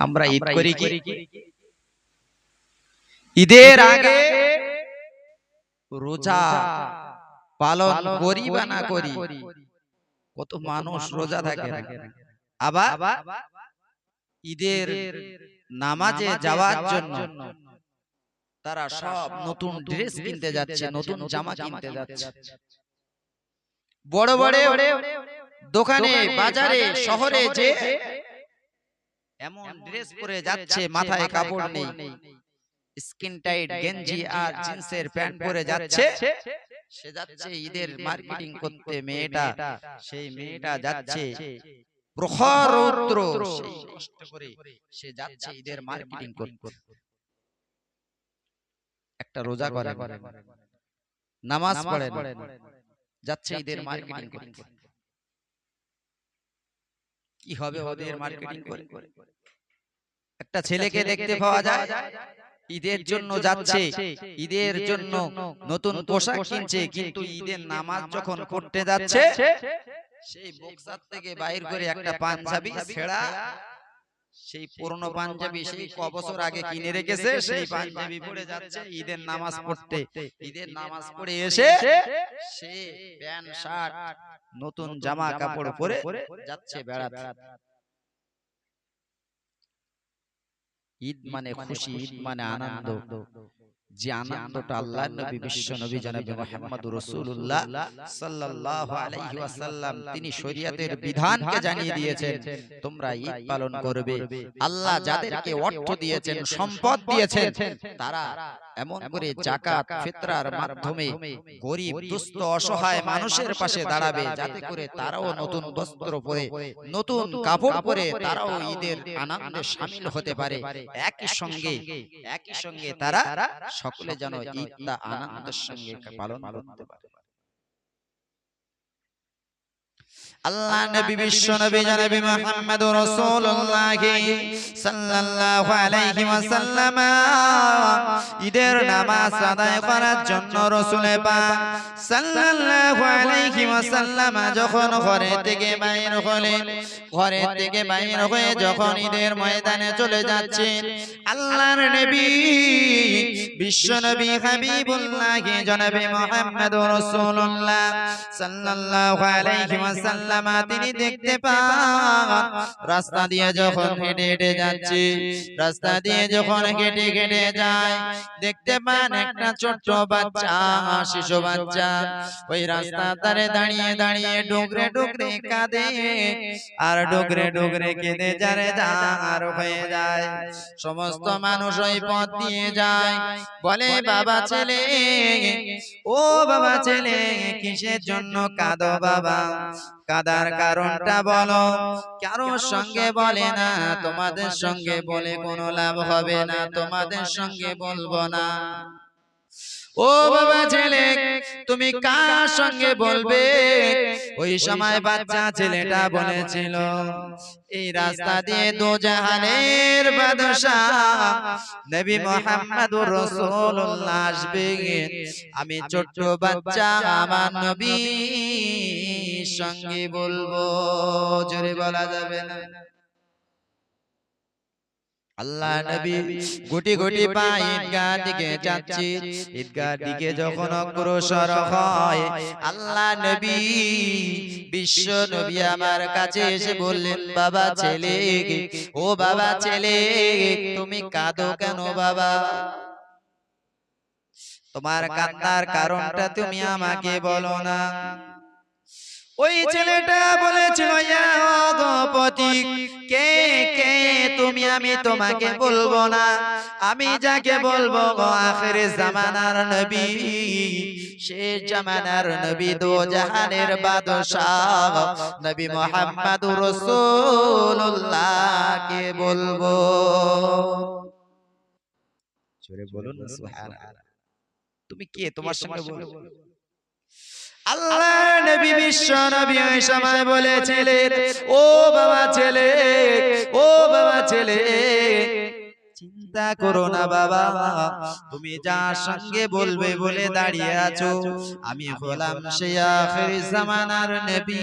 আমরা ঈদ করি কি? ঈদের আগে রোজা পালন করি বা না করি? কত মানুষ রোজা থাকে আবার ঈদের নামাজে যাওয়ার জন্য তারা সব নতুন ড্রেস কিনতে যাচ্ছে নতুন জামা কিনতে যাচ্ছে। বড় বড় দোকানে বাজারে শহরে যে এমন ড্রেস পরে যাচ্ছে মাথায় কাপড় নেই। স্কিন টাইট গেঞ্জি আর জিন্সের প্যান্ট পরে যাচ্ছে। সে যাচ্ছে ঈদের মার্কেটিং করতে মেয়েটা। সেই মেয়েটা যাচ্ছে। প্রখর রৌদ্র। কষ্ট করে সে যাচ্ছে ঈদের মার্কেটিং করতে। একটা রোজা করে নামাজ পড়ে যাচ্ছে ঈদের মার্কেটিং করতে। কি হবে ওদের মার্কেটিং করে? একটা ছেলেকে দেখতে পাওয়া যায় ঈদের জন্য যাচ্ছে ঈদের জন্য নতুন পোশাক কিনছে কিন্তু ঈদের নামাজ যখন করতে যাচ্ছে সেই বক্সার থেকে বাইর করে একটা পাঞ্জাবি ছেঁড়া সেই পুরনো পাঞ্জাবি সেই ক বছর আগে কিনে রেখেছে সেই পাঞ্জাবি পরে যাচ্ছে ঈদের নামাজ পড়তে। ঈদের নামাজ পড়ে এসে সে প্যান্ট শার্ট নতুন জামা কাপড় পরে যাচ্ছে বেড়াতে। ঈদ মানে খুশি ঈদ মানে আনন্দ যে আনন্দটা আল্লাহ নবী বিশ্ব নবী জনাবে মুহাম্মদ রাসূলুল্লাহ সাল্লাল্লাহু আলাইহি ওয়াসাল্লাম তিনি শরীয়তের বিধানকে জানিয়ে দিয়েছেন তোমরা ঈদ পালন করবে। আল্লাহ যাদেরকে অর্থ দিয়েছেন সম্পদ দিয়েছেন তারা এমন করে জাকাত ফিতরার মাধ্যমে গরিব দুস্থ অসহায় মানুষের পাশে দাঁড়াবে যাতে করে তারাও নতুন বস্ত্র পরে নতুন কাপড় পরে তারাও ঈদের আনন্দে শামিল হতে পারে। একই সঙ্গে একই সঙ্গে তারা সকলে যেন ঈদটা আনন্দের সঙ্গে পালন করতে পারে। আল্লাহ নবী বিশ্ব নবী জনাবি মুহাম্মদ রাসূলুল্লাহ সাল্লাল্লাহু আলাইহি ওয়াসাল্লাম। ঈদের নামাজ আদায় করার জন্য রাসূল পাক সাল্লাল্লাহু আলাইহি ওয়াসাল্লাম যখন ঘরে থেকে বাইর হলেন ঘরে থেকে বাইর হয়ে যখন ঈদের ময়দানে চলে যাচ্ছেন আল্লাহর নবী বিশ্ব নবী হাবিবুল্লাহ জনাবে মুহাম্মদ রাসূলুল্লাহ সাল্লাল্লাহু আলাইহি ওয়াসাল্লাম তিনি দেখতে পান। রাস্তা দিয়ে যখন হেঁটে হেঁটে যাচ্ছে রাস্তা দিয়ে যখন হেঁটে হেঁটে যায় দেখতে পান একটা ছোট্ট বাচ্চা শিশু বাচ্চা। ওই রাস্তা ধারে দাঁড়িয়ে দাঁড়িয়ে ডুগরে ডুগরে কাঁদে আর ডুগরে ডুগরে কেঁদে যারে যার হয়ে যায়। সমস্ত মানুষ ওই পথ দিয়ে যায়। বলে বাবা ছেলে ও বাবা ছেলে কিসের জন্য কাঁদো বাবা? কাদার কারণটা বলো। কারোর সঙ্গে বলে না তোমাদের সঙ্গে বলে কোনো লাভ হবে না তোমাদের সঙ্গে বলব না। ও বাবা ছেলে তুমি কার সঙ্গে বলবে? ওই সময় বাচ্চা ছেলেটা বলেছিল এই রাস্তা দিয়ে দু জাহানের বাদশাহ নবী মোহাম্মদুর রাসূলুল্লাহ আসবে আমি ছোট্ট বাচ্চা আমার নবী সঙ্গে বলব। জোরে বলা যাবে না? আল্লাহ নবী গুটি গুটি পা ঈদগাহ দিকে যাচ্ছে। ঈদগাহ দিকে যখন অগ্রসর হয় আল্লাহ নবী বিশ্ব নবী আমার কাছে এসে বললেন বাবা ছেলে ও বাবা ছেলে তুমি কাঁদো কেন বাবা? তোমার কান্নার কারণটা তুমি আমাকে বলো না। ওই ছেলেটা বলেছিল পতি কে কে তুমি আমি তোমাকে বলব না? আমি যাকে বলব গো আখেরে জামানার নবী। শেষ জামানার নবী দো জাহানের বাদশাহ। নবী মোহাম্মদুর রাসূলুল্লাহ কে বলব। জোরে বলুন সুবহানাল্লাহ। তুমি কে? তোমার সঙ্গে বলব আল্লাহ নবী বিশ্ব নবী ওই সময় বলেছিলেন, ও বাবা ছেলে, ও বাবা ছেলে, চিন্তা করো না বাবা, তুমি যার সঙ্গে বলবে বলে দাঁড়িয়ে আছো। আমি হলাম সে আখির জামানার নবী,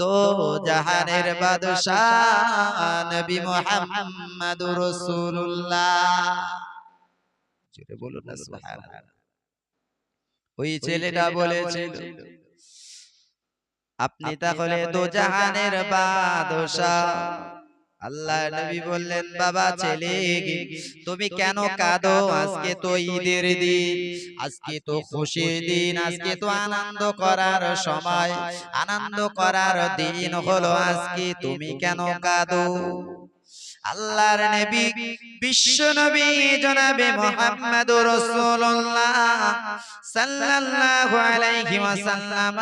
দো জাহানের বাদশাহ নবী মুহাম্মদুর রাসূলুল্লাহ। জোরে বলুন না, সুবহানাল্লাহ। ওই ছেলেটা বলেছিল আপনি তাহলে দো জাহানের বাদশাহ আল্লাহ নবী বললেন বাবা ছেলে তুমি কেন কাঁদো? আজকে তো ঈদের দিন। আজকে তো খুশির দিন। আজকে তো আনন্দ করার সময়। আনন্দ করার দিন হলো আজকে। তুমি কেন কাঁদো? আল্লাহর নবী, বিশ্ব নবী জনাবে মুহাম্মদুর রাসূলুল্লাহ। সাল্লাল্লাহু আলাইহি ওয়াসাল্লাম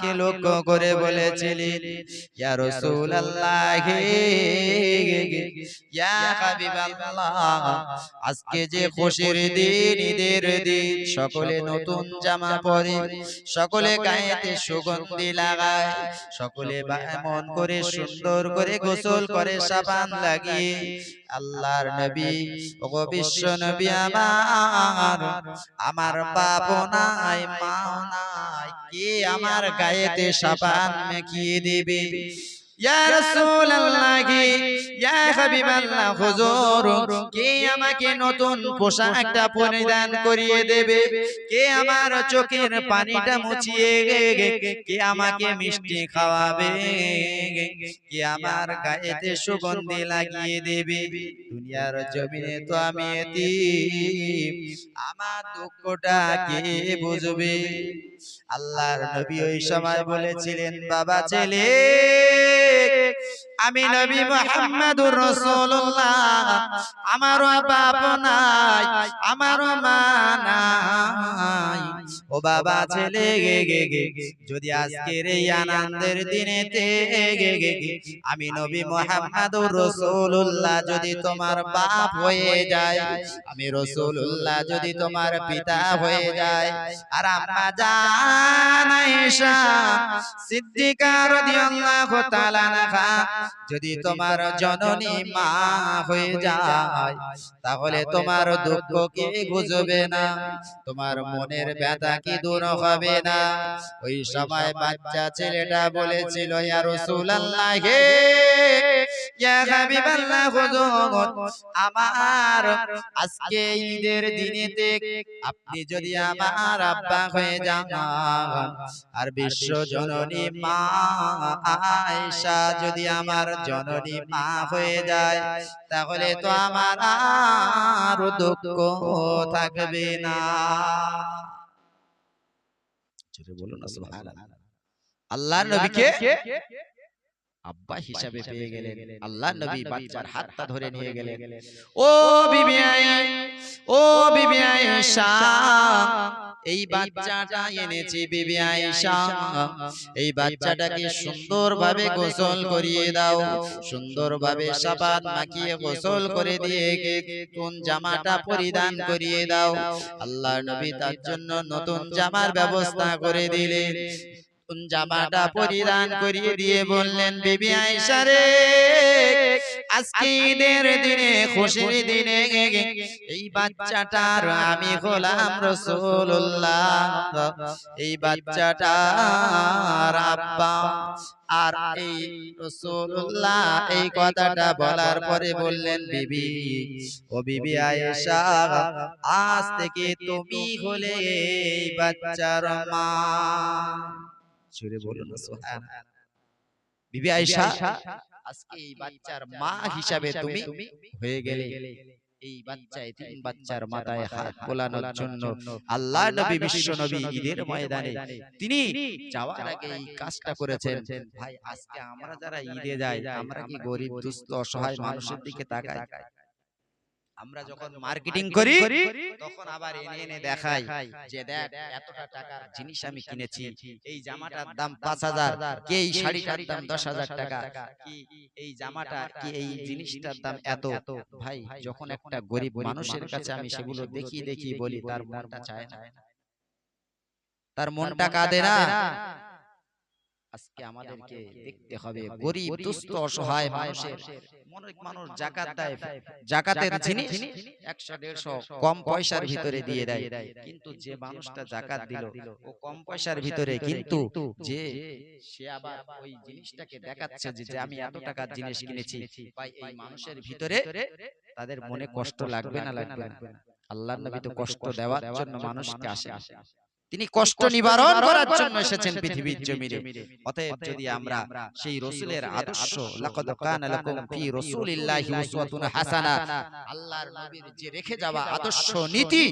কে লক্ষ্য করে বলেছিলেন, ইয়া রাসূলুল্লাহ, ইয়া হাবিবাল্লাহ, আজকে যে খুশির দিন, ঈদের দিন, সকলে নতুন জামা পরে, সকলে গায়েতে সুগন্ধি লাগায়, সকলে এমন করে সুন্দর করে গোসল করে সাবান লাগিয়ে আল্লাহর নবী ওগো বিশ্ব নবী আমার আমার বাপ নাই, মা নাই, কে আমার গায়েতে সাবান মেখিয়ে দেবে? ইয়া রাসূলুল্লাহ ইয়া হাবিবাল্লাহ হুজুর কে আমাকে নতুন পোশাকটা পরিধান করিয়ে দেবে? কে আমার চোখের পানিটা মুছিয়ে কে আমাকে মিষ্টি খাওয়াবে? কে আমার গায়েতে সুগন্ধি লাগিয়ে দেবে? দুনিয়ার জমিনে তো আমি এতিম। আমার দুঃখটা কে বুঝবে? আল্লাহর নবী ওই সময় বলেছিলেন বাবা ছেলে আমি নবী মুহাম্মদুর রাসূলুল্লাহ। আমারও বাপ নাই আমারও মা নাই। ও বাবা ছেলে গে গে গে যদি আজকের এই আনন্দের দিনেতে গে গে গে আমি নবী মুহাম্মদুর রাসূলুল্লাহ যদি তোমার বাপ হয়ে যায় আমি রাসূলুল্লাহ যদি তোমার পিতা হয়ে যায় আর আম্মা জান আয়েশা সিদ্দিকা রাদিয়াল্লাহু তাআলা যদি তোমার জননী মা হয়ে যায় তাহলে তোমার দুঃখ কি বুঝবে না? তোমার মনের ব্যথা কি দূর হবে না? ওই সময় বাচ্চা ছেলেটা বলেছিল ইয়া রাসূলুল্লাহ আমার আজকে ঈদের দিনেতে আপনি যদি আমার আব্বা হয়ে যান আর বিশ্ব জননী মা আয়েশা যদি আমার জননী মা হয়ে যায় তাহলে তো আমার আর দুঃখ থাকবে না। বলুন আল্লাহর নবীকে আব্বা হিসাবে পেয়ে গেলেন। আল্লাহ নবী বাচ্চার হাতটা ধরে নিয়ে গেলেন। ও বিবি ও বিবি আয়েশা এই বাচ্চাটা এনেছি বিবি আয়েশা। এই বাচ্চাটাকে সুন্দরভাবে গোসল করিয়ে দাও। সুন্দরভাবে সাবান মাখিয়ে গোসল করে দিয়ে নতুন জামাটা পরিধান করিয়ে দাও? আল্লাহ নবী তার জন্য নতুন জামার ব্যবস্থা করে দিলেন। জামাটা পরিধান করিয়ে দিয়ে বললেন বিবি আয়েশা রে আজকে ঈদের দিনে খুশির দিনে এই বাচ্চাটার আমি হলাম এই বাচ্চাটার আব্বা আর এই এই কথাটা বলার পরে বললেন বিবি ও বিবি আয়েশা আজ থেকে তুমি হলে এই বাচ্চার মা। জোরে বলুন না। বিবি আয়েশা আজকে এই বাচ্চার মা হিসাবে তুমি হয়ে গেলে। এই বাচ্চা এতিম বাচ্চার মাথায় হাত বোলানোর জন্য আল্লাহ নবী বিশ্ব নবী ঈদের ময়দানে তিনি যাওয়ার আগে এই কাজটা করেছেন ভাই আজকে আমরা যারা ঈদে যাই আমরা কি গরিব দুস্থ অসহায় মানুষের দিকে তাকাই। আমরা যখন মার্কেটিং করি তখন আবার এনে এনে দেখাই যে দেখ এতটা টাকার জিনিস আমি কিনেছি। এই জামাটার দাম পাঁচ হাজার কি এই শাড়িটার দাম দশ হাজার টাকা। কি এই জামাটা কি এই জিনিসটার দাম এত? ভাই যখন একটা গরিব মানুষের কাছে আমি সেগুলো দেখি দেখি বলি তার মনটা চায় না। তার মনটা কাঁদে না। আজকে আমাদেরকে দেখতে হবে গরিব দুস্থ অসহায় মানুষের মন অনেক মানুষ জাকাত দেয় জাকাতের জিনিস একশো দেড়শো কম পয়সার ভিতরে দিয়ে দেয় কিন্তু যে মানুষটা জাকাত দিল ও কম পয়সার ভিতরে কিন্তু যে সে আবার ওই জিনিসটাকে দেখাচ্ছে যে আমি এত টাকার জিনিস কিনেছি ভাই এই মানুষের ভিতরে তাদের মনে কষ্ট লাগবে না লাগবে না আল্লাহ নবী তো কষ্ট দেওয়ার জন্য মানুষকে আসে। তিনি কষ্ট নিবারণ করার জন্য এসেছেন পৃথিবীর জমিনে। অতএব যদি আমরা সেই রসুলের আদর্শ লাকাদ কানা লাকুম ফি রাসূলিল্লাহি উসওয়াতুন হাসানা। আল্লাহর নবীর যে রেখে যাওয়া আদর্শ নীতি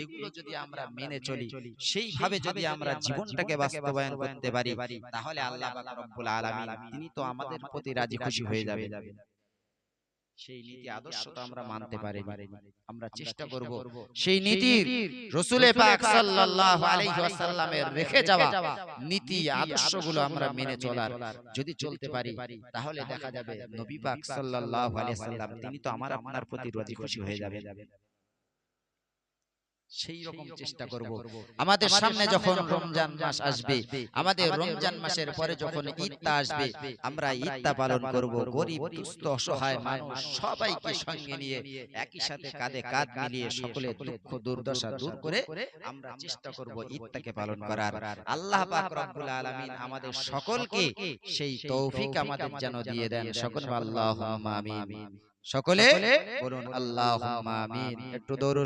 এগুলো যদি আমরা মেনে চলি সেইভাবে যদি আমরা জীবনটাকে বাস্তবায়ন করতে পারি তাহলে আল্লাহ পাক রব্বুল আলামিন তিনি তো আমাদের প্রতি রাজি খুশি হয়ে যাবে সেই নীতি আদর্শ তো আমরা মানতে পারি আমরা চেষ্টা করব সেই রসুলে পাক সাল্লাল্লাহু আলাইহি ওয়াসাল্লামের রেখে যাওয়া নীতি আদর্শগুলো আমরা মেনে চলার। যদি চলতে পারি তাহলে দেখা যাবে নবী পাক সাল্লাল্লাহু আলাইহি ওয়াসাল্লাম তিনি তো আমার আপনার প্রতি রাজি খুশি হয়ে যাবে সেই রকম চেষ্টা করব। আমাদের সামনে যখন রমজান মাস আসবে আমাদের রমজান মাসের পরে যখন ঈদটা আসবে আমরা ঈদটা পালন করব। গরিব দুস্থ অসহায় মানুষ সবাইকে সঙ্গে নিয়ে একই সাথে কাঁধে কাঁধ মিলিয়ে সকলে দুঃখ দুর্দশা দূর করে আমরা চেষ্টা করব ঈদটাকে পালন করার। আল্লাহ পাক রব্বুল আলামিন আমাদের সকলকে সেই তৌফিক আমাদের যেন দিয়ে দেন। সকল আল্লাহুম্মা আমিন সকলে বলুন আল্লাহুম্মা আমিন। একটু দৌড়